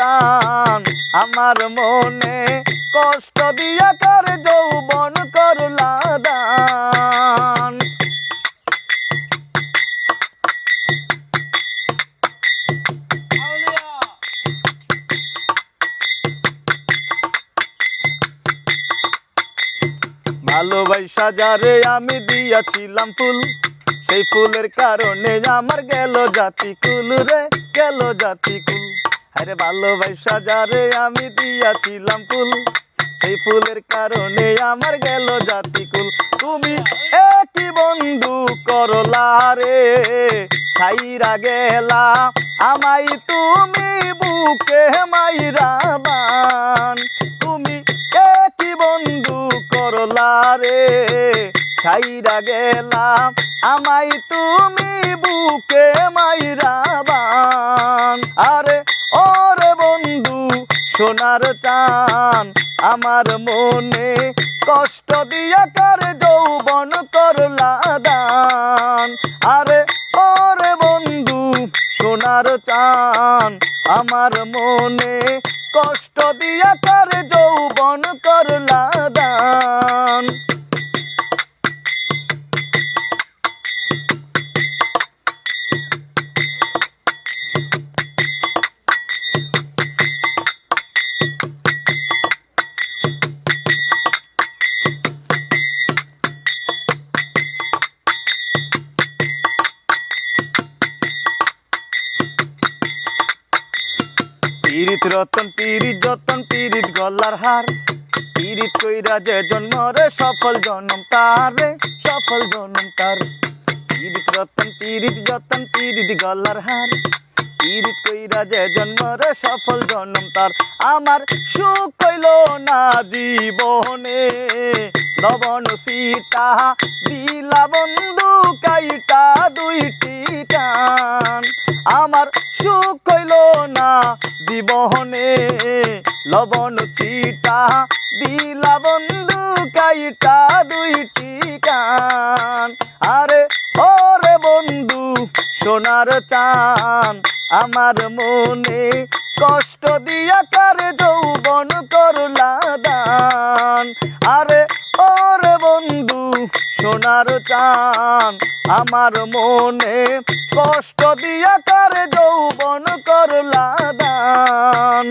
টান আমার মনে কষ্ট দিয়া কার যৌবন করলা দান। ভালোবাসা যারে আমি দিয়াছিলাম ফুল, সেই ফুলের কারণে আমার গেল জাতি কুল রে, গেল জাতি কুল আরে ভালোবাসা যারে আমি দিয়াছিলাম ফুল সেই ফুলের কারণে আমার গেল জাতি কুল তুমি একই বন্ধু করলা রে, ছাইরা গেলা। আমাই তুমি বুকে মাইরা তুমি একই বন্ধু করলা রে, ছাইরা গেলাম আমাই তুমি বুকে মাইরা বান। আরে ওরে বন্ধু, সোনার টান আমার মনে কষ্ট দিয়া কার যৌবন করলা দান। আরে ওরে বন্ধু, সোনার টান আমার মনে কষ্ট দিয়া কার যৌবন পীড়িত রতন, পীড়িত যতন, পীড়িত গলার হার। পীড়িত কইরা যে জন্মরে সফল জনম তারে সফল জনম তার। পীড়িত রতন, পীড়িত যতন, পীড়িত গলার হার। পীড়িত কইরা যে জন্মরে সফল জনম তার। আমার সুখ কইল না জীবনে। লবণ সীতা দিলা বন্ধু, কাইটা দুইটি টান। আমার সুখ কইল না জীবনে লবণ চিটা দিলা বন্ধু কাইটা দুইটি কান। আরে ওরে বন্ধু, সোনার চান আমার মনে কষ্ট দিয়া কারে যৌবন করলা দান। আরে ওরে বন্ধু, সোনার চান আমার মনে কষ্ট দিয়া কারে যৌবন করলা দান।